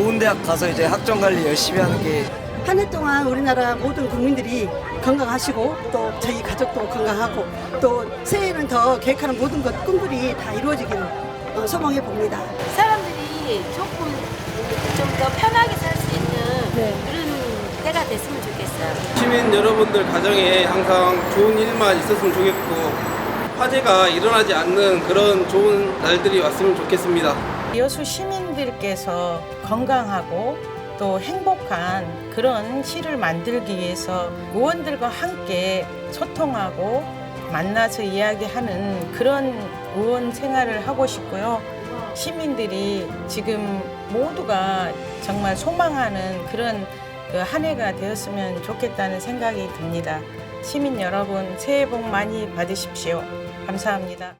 좋은 대학 가서 이제 학점 관리 열심히 하는 게 한 해 동안 우리나라 모든 국민들이 건강하시고 또 저희 가족도 건강하고 또 새해에는 더 계획하는 모든 것 꿈들이 다 이루어지기를 어, 소망해 봅니다. 사람들이 조금 좀 더 편하게 살 수 있는 네. 그런 때가 됐으면 좋겠어요. 시민 여러분들 가정에 항상 좋은 일만 있었으면 좋겠고 화재가 일어나지 않는 그런 좋은 날들이 왔으면 좋겠습니다. 여수 시민들께서 건강하고 또 행복한 그런 시를 만들기 위해서 의원들과 함께 소통하고 만나서 이야기하는 그런 의원 생활을 하고 싶고요. 시민들이 지금 모두가 정말 소망하는 그런 그한 해가 되었으면 좋겠다는 생각이 듭니다. 시민 여러분 새해 복 많이 받으십시오. 감사합니다.